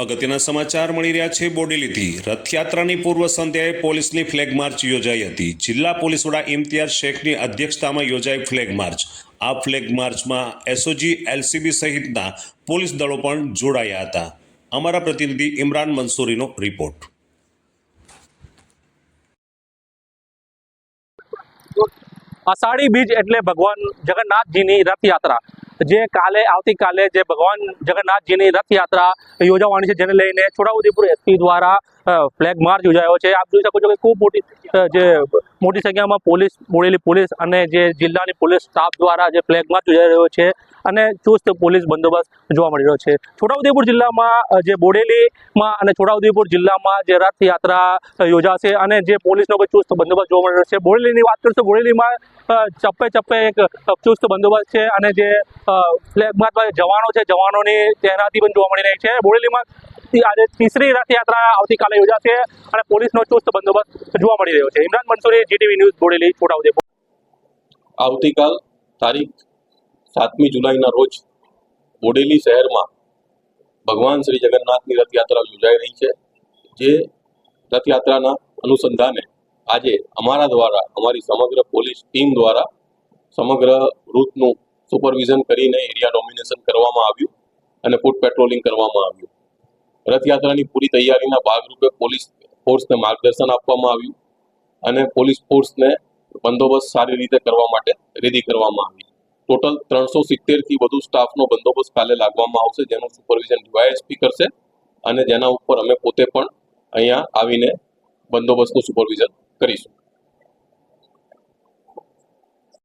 અગત્યના સમાચાર મળી રહ્યા છે બોડેલીથી. રથયાત્રાની પૂર્વ સંધ્યાએ પોલીસની ફ્લેગ માર્ચ યોજાઈ હતી. જિલ્લા પોલીસ વડા ઇમ્તિયાઝ શેખની અધ્યક્ષતામાં યોજાઈ ફ્લેગ માર્ચ. આ ફ્લેગ માર્ચમાં એસઓજી, એલસીબી સહિતના પોલીસ દળો પણ જોડાયા હતા. અમારા પ્રતિનિધિ ઇમરાન મંસૂરીનો રિપોર્ટ. અષાઢી બીજ એટલે ભગવાન જગન્નાથજીની રથયાત્રા. જે કાલે આવતીકાલે જે ભગવાન જગન્નાથજીની રથયાત્રા યોજાવાની છે જેને લઈને છોટાઉદેપુર એસપી દ્વારા ફ્લેગ માર્ચ યોજાયો છે, આપ જોઈ શકો છો કે ખૂબ મોટી જે મોટી સંખ્યામાં પોલીસ બોડેલી પોલીસ અને જે જિલ્લાની પોલીસ સ્ટાફ દ્વારા જે ફ્લેગ માર્ચ યોજાઈ રહ્યો છે અને ચુસ્ત પોલીસ બંદોબસ્ત જોવા મળી રહ્યો છે. છોટાઉદેપુર જિલ્લામાં જે બોડેલીમાં અને છોટાઉદેપુર જિલ્લામાં જે રથયાત્રા યોજાશે અને જે પોલીસનો ચુસ્ત બંદોબસ્ત જોવા મળી રહ્યો છે. બોડેલીની વાત કરીશું બોડેલીમાં ચપ્પે ચપ્પે એક ચુસ્ત બંદોબસ્ત છે અને જે ફ્લેગ જે જવાનો છે, જવાનોની તૈનાતી પણ જોવા મળી રહી છે. બોડેલીમાં આજે તીસરી રથયાત્રા આવતીકાલે યોજાશે અને પોલીસનો ચુસ્ત બંદોબસ્ત જોવા મળી રહ્યો છે. Imran Mansuri GTV news Bodeli, Chhota Udepur. આવતીકાલ તારીખ સાતમી જુલાઈના રોજ બોડેલી શહેરમાં ભગવાન શ્રી જગન્નાથની રથયાત્રા યોજાઈ રહી છે, જે રથયાત્રાના અનુસંધાને આજે અમારા દ્વારા, અમારી સમગ્ર પોલીસ ટીમ દ્વારા સમગ્ર રૂટનું સુપરવિઝન કરીને એરિયા ડોમિનેશન કરવામાં આવ્યું અને ફૂટ પેટ્રોલિંગ કરવામાં આવ્યું. રથયાત્રાની પૂરી તૈયારીના ભાગરૂપે પોલીસ ફોર્સને માર્ગદર્શન આપવામાં આવ્યું અને પોલીસ ફોર્સને બંદોબસ્ત સારી રીતે કરવા માટે રેડી કરવામાં આવી. ટોટલ ત્રણસો સિત્તેરથી વધુ સ્ટાફનો બંદોબસ્ત કાલે લાગવામાં આવશે, જેનું સુપરવિઝન ડીવાયએસપી કરશે અને જેના ઉપર અમે પોતે પણ અહીંયા આવીને બંદોબસ્તનું સુપરવિઝન કરીશું.